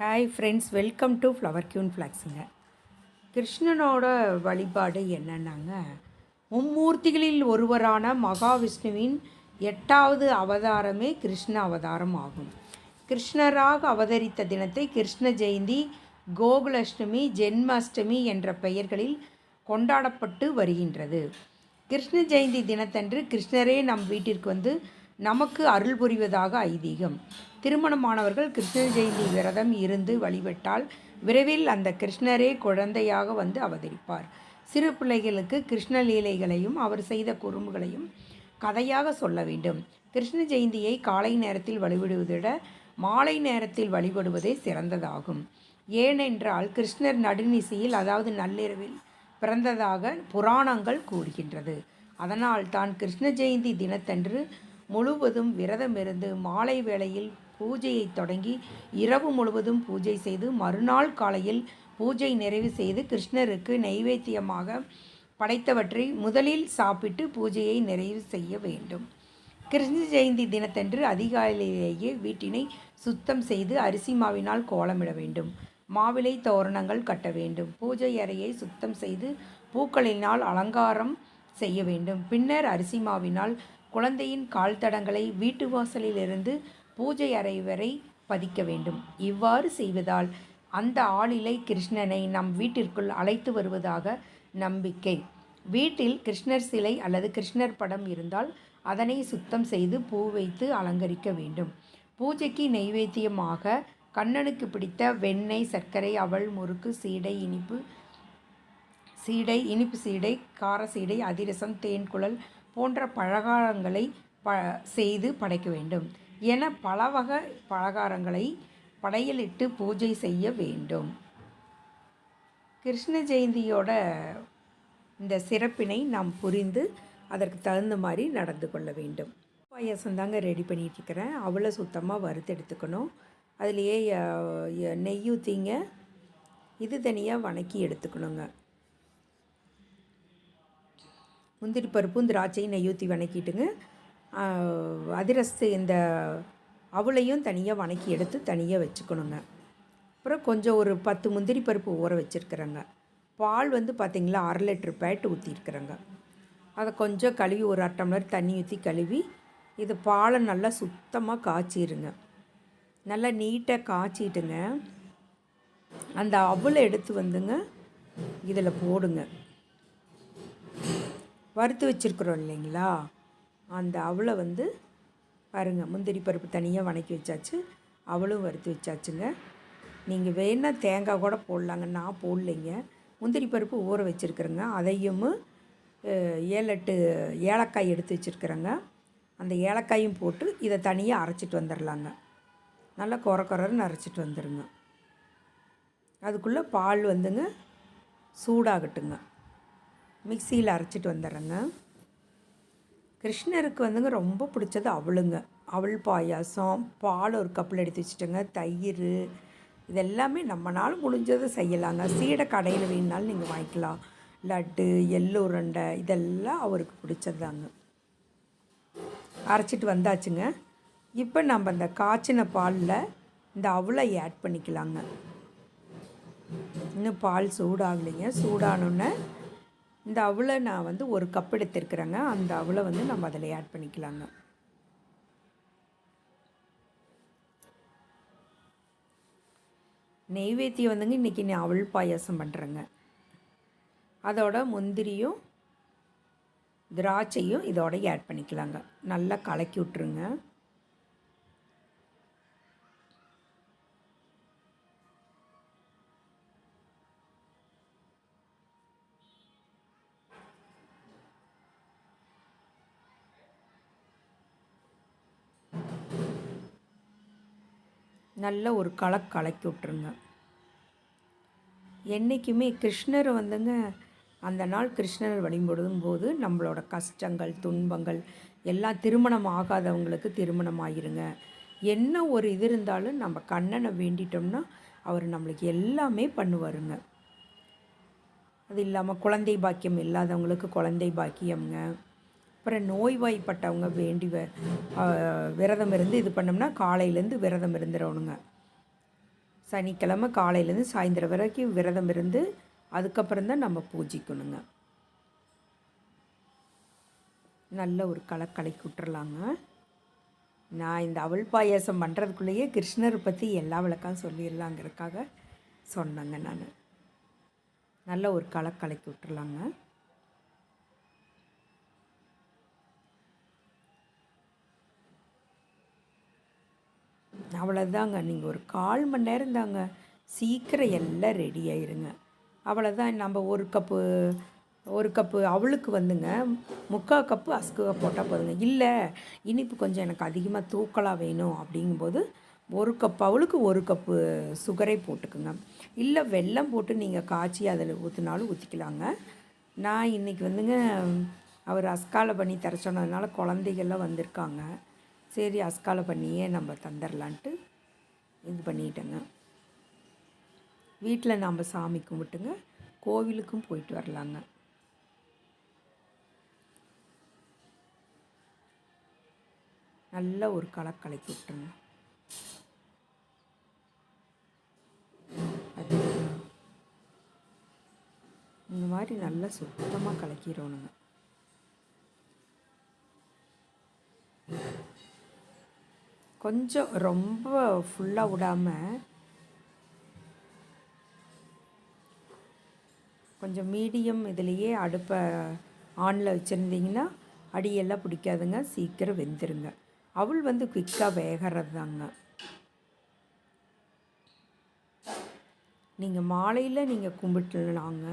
Hi friends welcome to flower queen ஃப்ளாக்ஸுங்க கிருஷ்ணனோட வழிபாடு என்னென்னாங்க? மும்மூர்த்திகளில் ஒருவரான மகாவிஷ்ணுவின் எட்டாவது அவதாரமே கிருஷ்ண அவதாரம் ஆகும். கிருஷ்ணராக அவதரித்த தினத்தை கிருஷ்ண ஜெயந்தி கோகுலஷ்டமி ஜென்மாஷ்டமி என்ற பெயர்களில் கொண்டாடப்பட்டு வருகின்றது. கிருஷ்ண ஜெயந்தி தினத்தன்று கிருஷ்ணரே நம் வீட்டிற்கு வந்து நமக்கு அருள் புரிவதாக ஐதீகம். திருமணமானவர்கள் கிருஷ்ண ஜெயந்தி விரதம் இருந்து வழிபட்டால் விரைவில் அந்த கிருஷ்ணரே குழந்தையாக வந்து அவதரிப்பார். சிறு பிள்ளைகளுக்கு கிருஷ்ண லீலைகளையும் அவர் செய்த குறும்புகளையும் கதையாக சொல்ல வேண்டும். கிருஷ்ண ஜெயந்தியை காலை நேரத்தில் வழிபடுவதை விட மாலை நேரத்தில் வழிபடுவதே சிறந்ததாகும். ஏனென்றால் கிருஷ்ணர் நடுநிசையில் அதாவது நள்ளிரவில் பிறந்ததாக புராணங்கள் கூறுகின்றது. அதனால் தான் கிருஷ்ண ஜெயந்தி தினத்தன்று முழுவதும் விரதமிருந்து மாலை வேளையில் பூஜையை தொடங்கி இரவு முழுவதும் பூஜை செய்து மறுநாள் காலையில் பூஜை நிறைவு செய்து கிருஷ்ணருக்கு நைவேத்தியமாக படைத்தவற்றை முதலில் சாப்பிட்டு பூஜையை நிறைவு செய்ய வேண்டும். கிருஷ்ண ஜெயந்தி தினத்தன்று அதிகாலையிலேயே வீட்டினை சுத்தம் செய்து அரிசி மாவினால் கோலமிட வேண்டும். மாவிலை தோரணங்கள் கட்ட வேண்டும். பூஜை அறையை சுத்தம் செய்து பூக்களினால் அலங்காரம் செய்ய வேண்டும். பின்னர் அரிசி மாவினால் குழந்தையின் கால் தடங்களை வீட்டு வாசலிலிருந்து பூஜை அறை வரை பதிக்க வேண்டும். இவ்வாறு செய்வதால் அந்த ஆளிலை கிருஷ்ணனை நம் வீட்டிற்குள் அழைத்து வருவதாக நம்பிக்கை. வீட்டில் கிருஷ்ணர் சிலை அல்லது கிருஷ்ணர் படம் இருந்தால் அதனை சுத்தம் செய்து பூ வைத்து அலங்கரிக்க வேண்டும். பூஜைக்கு நெய்வேத்தியமாக கண்ணனுக்கு பிடித்த வெண்ணெய் சர்க்கரை அவள் முறுக்கு சீடை இனிப்பு சீடை இனிப்பு சீடை கார சீடை அதிரசம் தேன் குழல் போன்ற பலகாரங்களை ப செய்து படைக்க வேண்டும். என பல வகை பலகாரங்களை படையலிட்டு பூஜை செய்ய வேண்டும். கிருஷ்ண ஜெயந்தியோட இந்த சிறப்பினை நாம் புரிந்து அதற்கு தகுந்த மாதிரி நடந்து கொள்ள வேண்டும். பாயாசம் தாங்க ரெடி பண்ணிட்டு இருக்கிறேன் அவ்வளோ சுத்தமாக வறுத்து எடுத்துக்கணும். அதுலேயே நெய் ஊற்றிங்க இது தனியாக வணக்கி எடுத்துக்கணுங்க. முந்திரி பருப்பும் திராட்சையும் நெய் ஊற்றி வணக்கிட்டுங்க. அதிரசத்து இந்த அவளையும் தனியாக வணக்கி எடுத்து தனியாக வச்சுக்கணுங்க. அப்புறம் கொஞ்சம் ஒரு பத்து முந்திரி பருப்பு ஊற வச்சுருக்குறேங்க. பால் வந்து பார்த்திங்களா அரை லிட்டர் பேட்டு ஊற்றிருக்குறேங்க அதை கொஞ்சம் கழுவி ஒரு அரை டம்ளர் தண்ணி ஊற்றி கழுவி இது பாலை நல்லா சுத்தமாக காய்ச்சிருங்க. நல்லா நீட்டாக காய்ச்சிட்டுங்க. அந்த அவலை எடுத்து வந்துங்க இதில் போடுங்க. வறுத்து வச்சுருக்குறோம் இல்லைங்களா? அந்த அவளை வந்து பாருங்கள் முந்திரி பருப்பு தனியாக வணக்கி வச்சாச்சு. அவளும் வறுத்து வச்சாச்சுங்க. நீங்கள் வேணால் தேங்காய் கூட போடலாங்க. நான் போடலைங்க. முந்திரி பருப்பு ஊற வச்சுருக்குறேங்க. அதையும் ஏழெட்டு ஏழு எட்டு ஏலக்காய் எடுத்து வச்சுருக்குறேங்க. அந்த ஏலக்காயும் போட்டு இதை தனியாக அரைச்சிட்டு வந்துடலாங்க நல்லா குற குறன்னு அரைச்சிட்டு வந்துடுங்க அதுக்குள்ளே பால் வந்துங்க சூடாகட்டுங்க. மிக்சியில் அரைச்சிட்டு வந்துடுறேங்க. கிருஷ்ணருக்கு வந்துங்க ரொம்ப பிடிச்சது அவளுங்க. அவள் பாயாசம் பால் ஒரு கப்பில் எடுத்து வச்சுட்டோங்க. தயிர் இதெல்லாமே நம்மனால முடிஞ்சதை செய்யலாங்க. சீடை கடையில் வேணுனாலும் நீங்கள் வாங்கிக்கலாம். லட்டு எள்ளு உருண்டை இதெல்லாம் அவருக்கு பிடிச்சது தாங்க அரைச்சிட்டு வந்தாச்சுங்க. இப்போ நம்ம இந்த காய்ச்சின பாலில் இந்த அவளை ஆட் பண்ணிக்கலாங்க. இன்னும் பால் சூடாகலைங்க. சூடானோன்னே இந்த அவளை நான் வந்து ஒரு கப் எடுத்திருக்கிறேங்க. அந்த அவளை வந்து நம்ம அதில் ஆட் பண்ணிக்கலாங்க. நெய்வேத்தியம் வந்துங்க இன்றைக்கி நான் அவள் பாயாசம் பண்ணுறேங்க அதோட முந்திரியும் திராட்சையும் இதோட ஆட் பண்ணிக்கலாங்க. நல்லா கலக்கி விட்ருங்க நல்ல ஒரு களை கலக்கி விட்ருங்க என்றைக்குமே கிருஷ்ணர் வந்துங்க அந்த நாள் கிருஷ்ணர் வழிபடும் போது நம்மளோட கஷ்டங்கள் துன்பங்கள் எல்லாம் திருமணம் ஆகாதவங்களுக்கு திருமணம் ஆகிருங்க என்ன ஒரு இது இருந்தாலும் நம்ம கண்ணனை வேண்டிட்டோம்னா அவர் நம்மளுக்கு எல்லாமே பண்ணுவாருங்க. அது இல்லாமல் குழந்தை பாக்கியம் இல்லாதவங்களுக்கு குழந்தை பாக்கியம்ங்க. அப்புறம் நோய்வாய்ப்பட்டவங்க வேண்டி வ- விரதம் இருந்து இது பண்ணோம்னா காலையிலேருந்து விரதம் இருந்துடணுங்க சனிக்கிழமை காலையிலேருந்து சாயந்தரம் வரைக்கும் விரதம் இருந்து அதுக்கப்புறம் தான் நம்ம பூஜிக்கணுங்க. நல்ல ஒரு களை கலக்கி விட்டுறலாங்க நான் இந்த அவள் பாயாசம் பண்ணுறதுக்குள்ளேயே கிருஷ்ணரை பற்றி எல்லா விளக்கம் சொல்லிடலாங்கிறதுக்காக சொன்னேங்க நான். நல்ல ஒரு களை கலக்கி விட்டுறலாங்க அவ்வளோதாங்க நீங்கள் ஒரு கால் மணி நேரம் தாங்க. சீக்கிரம் எல்லாம் ரெடி ஆயிருங்க. அவ்வளோதான் நம்ம ஒரு கப்பு ஒரு கப்பு அவளுக்கு வந்துங்க. முக்கால் கப்பு அஸ்குவா போட்டால் போதுங்க. இல்லை இனிப்பு கொஞ்சம் எனக்கு அதிகமாக தூக்கலாக வேணும் அப்படிங்கும்போது ஒரு கப் அவளுக்கு ஒரு கப்பு சுகரை போட்டுக்குங்க. இல்லை வெல்லம் போட்டு நீங்கள் காய்ச்சி அதில் ஊற்றினாலும் ஊற்றிக்கலாங்க நான் இன்றைக்கி வந்துங்க அவர் அஸ்காலை பண்ணி தர சொன்னதுனால குழந்தைகள்லாம் வந்திருக்காங்க. சரி அஸ்காலை பண்ணியே நம்ம தந்துடலான்ட்டு இது பண்ணிட்டேங்க. வீட்டில் நாம் சாமி கும்பிட்டுங்க கோவிலுக்கும் போயிட்டு வரலாங்க. நல்ல ஒரு களை கலக்கி விட்டுருங்க அது இந்த மாதிரி நல்லா சுத்தமாக கலக்கிடணுங்க. கொஞ்சம் ரொம்ப ஃபுல்லாக விடாமல் கொஞ்சம் மீடியம் இதுலேயே அடுப்பை ஆனில் வச்சுருந்தீங்கன்னா அடியெல்லாம் பிடிக்காதுங்க சீக்கிரம் வெந்துருங்க. அவள் வந்து குயிக்காக வேகிறது தாங்க நீங்கள் மாலையில் நீங்கள் கும்பிட்டுலாங்க.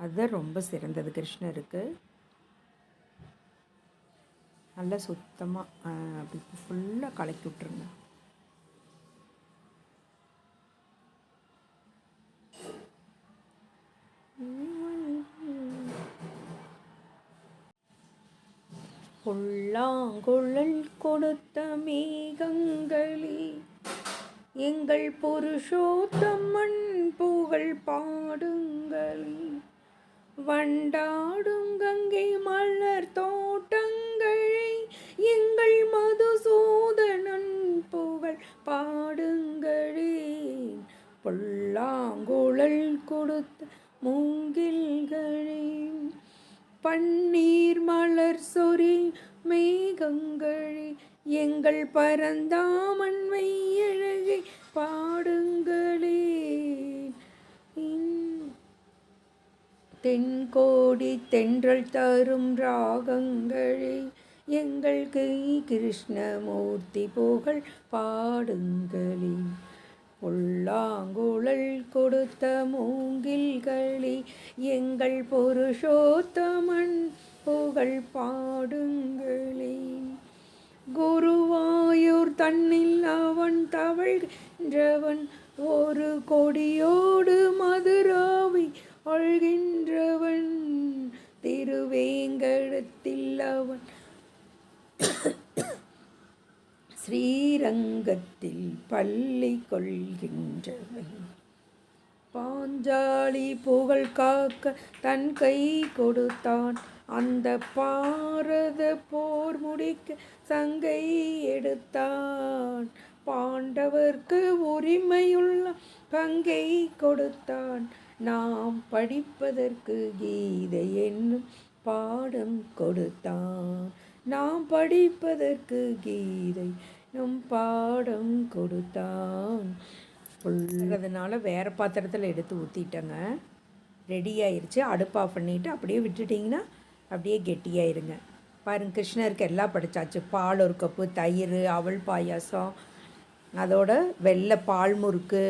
அதுதான் ரொம்ப சிறந்தது கிருஷ்ணருக்கு. நல்லா சுத்தமாக அப்படி ஃபுல்லாக கலக்கி விட்ருங்க புல்லாங்குழல் கொடுத்த மேகங்களே எங்கள் புருஷோத்தம்மன் புகழ் பாடுங்களே. வண்டாடுங்கங்கை மலர் தோட்டம் எங்கள் மதுசூதனன் புகழ் பாடுங்களே பொல்லாங்குழல் கொடுத்த மூங்கில்களே பன்னீர் மலர் சொறி மேகங்களே எங்கள் பரந்தாமன் மெய்யழகை பாடுங்களே தென்கோடி தென்றல் தரும் ராகங்களே எங்கள் கை கிருஷ்ணமூர்த்தி புகழ் பாடுங்களே. புல்லாங்குழல் கொடுத்த மூங்கில்களே எங்கள் புருஷோத்தமன் புகழ் பாடுங்களே. குருவாயூர் தன்னில் அவன் தவழ்கின்றவன் ஒரு கொடியோடு மதுராவி அழ்கின்றவன். திருவேங்கடத்தில் அவன் ஸ்ரீரங்கத்தில் பள்ளி கொள்கின்றவன். பாஞ்சாலி புகழ் காக்க தன் கை கொடுத்தான். அந்த பாரத போர் முடிக்க சங்கை எடுத்தான். பாண்டவர்க்கு உரிமையுள்ள பங்கை கொடுத்தான். நாம் படிப்பதற்கு கீதை என்னும் பாடம் கொடுத்தான். நாம் படிப்பதற்கு கீதை நம் பாடம் கொடுத்தான். அதனால் வேறு பாத்திரத்தில் எடுத்து ஊற்றிட்டேங்க ரெடி ஆயிடுச்சு அடுப்பு ஆஃப் பண்ணிவிட்டு அப்படியே விட்டுட்டிங்கன்னா அப்படியே கெட்டியாயிருங்க. பாருங்க கிருஷ்ணருக்கு எல்லாம் படித்தாச்சு பால் ஒரு கப்பு தயிர் அவள் பாயாசம். அதோட வெள்ளை பால் முறுக்கு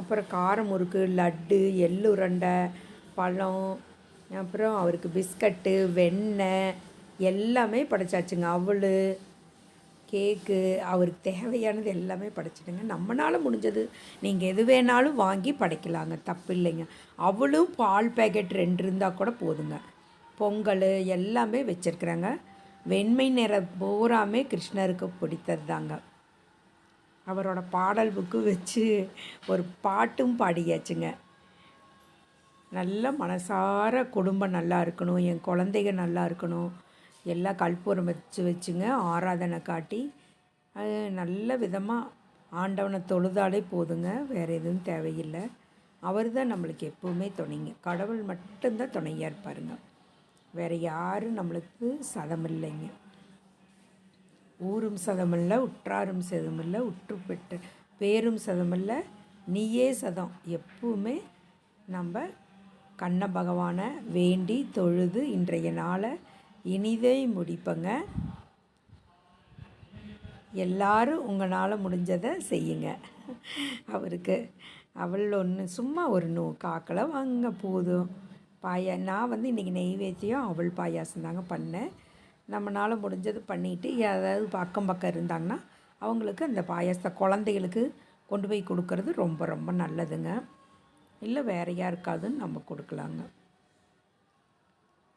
அப்புறம் கார முறுக்கு லட்டு எள்ளுருண்டை பழம் அப்புறம் அவருக்கு பிஸ்கட்டு வெண்ணெய் எல்லாமே படைச்சாச்சுங்க. அவள் கேக்கு அவருக்கு தேவையானது எல்லாமே படைச்சிடுங்க. நம்மளால் முடிஞ்சது. நீங்கள் எது வேணாலும் வாங்கி படைக்கலாங்க. தப்பு இல்லைங்க. அவளும் பால் பேக்கெட் ரெண்டு இருந்தால் கூட போதுங்க. பொங்கல் எல்லாமே வச்சுருக்குறாங்க. வெண்மை நிற பூராமே கிருஷ்ணருக்கு பிடித்தது தாங்க அவரோட பாடல் புக்கு வச்சு ஒரு பாட்டும் பாடியாச்சுங்க. நல்ல மனசார குடும்பம் நல்லா இருக்கணும். என் குழந்தைங்க நல்லா இருக்கணும். எல்லாம் கற்பூரம் வச்சு வச்சுங்க ஆராதனை காட்டி. நல்ல விதமாக ஆண்டவனை தொழுதாலே போதுங்க வேறு எதுவும் தேவையில்லை. அவர் தான் நம்மளுக்கு எப்போவுமே துணைங்க. கடவுள் மட்டும்தான் துணையாக இருப்பாருங்க. வேறு யாரும் நம்மளுக்கு சதம் இல்லைங்க. ஊரும் சதமில்ல உற்றாரும் சதமில்ல உற்று பெற்ற பேரும் சதமில்ல நீயே சதம். எப்பவுமே நம்ம கண்ண பகவானை வேண்டி தொழுது இன்றைய நாளை இனிதை முடிப்பங்க. எல்லாரும் உங்களால் முடிஞ்சதை செய்யுங்க. அவருக்கு அவள் ஒன்று சும்மா ஒரு நூ காக்கலை வாங்க போதும். பாயா நான் வந்து இன்றைக்கி நெய்வேத்தியம் அவள் பாயாசம் தாங்க பண்ணேன். நம்மளால் முடிஞ்சது பண்ணிவிட்டு ஏதாவது அக்கம் பக்கம் இருந்தாங்கன்னா அவங்களுக்கு அந்த பாயாசத்தை குழந்தைகளுக்கு கொண்டு போய் கொடுக்கறது ரொம்ப ரொம்ப நல்லதுங்க. இல்லை வேறையாக யாருக்காதுன்னு நம்ம கொடுக்கலாங்க.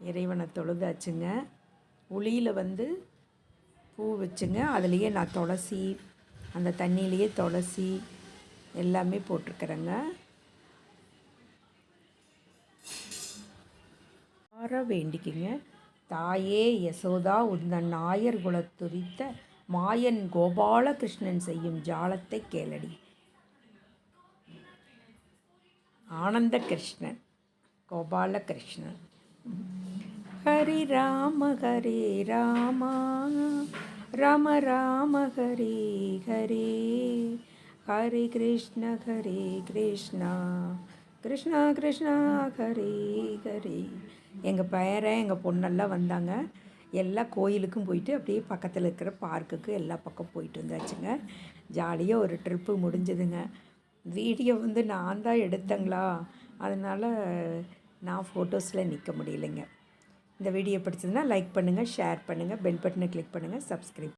இறைவனை தொழுதாச்சுங்க. உளியில் வந்து பூ வச்சுங்க. அதுலேயே நான் துளசி அந்த தண்ணியிலேயே துளசி எல்லாமே போட்டிருக்கிறேங்க ஆற வேண்டிக்குங்க. தாயே யசோதா உந்தன் நாயர் குலத்துரித்த மாயன் கோபாலகிருஷ்ணன் செய்யும் ஜாலத்தை கேளடி. ஆனந்த கிருஷ்ணன் கோபாலகிருஷ்ணன். ஹரி ராம ஹரி ராமா. ராம ராம ஹரி ஹரி. ஹரி கிருஷ்ண ஹரி கிருஷ்ணா. கிருஷ்ணா கிருஷ்ணா ஹரி ஹரி. எங்கள் பேரன் எங்கள் பொண்ணெல்லாம் வந்தாங்க. எல்லா கோயிலுக்கும் போயிட்டு அப்படியே பக்கத்தில் இருக்கிற பார்க்குக்கு எல்லா பக்கம் போயிட்டு வந்தாச்சுங்க. ஜாலியாக ஒரு ட்ரிப்பு முடிஞ்சுதுங்க. வீடியோ வந்து நான் தான் எடுத்தேங்களா? அதனால் நான் ஃபோட்டோஸில் நிற்க முடியலைங்க. இந்த வீடியோ பிடிச்சதுன்னா லைக் பண்ணுங்கள் ஷேர் பண்ணுங்கள் பெல் பட்டனை கிளிக் பண்ணுங்கள் சப்ஸ்கிரைப்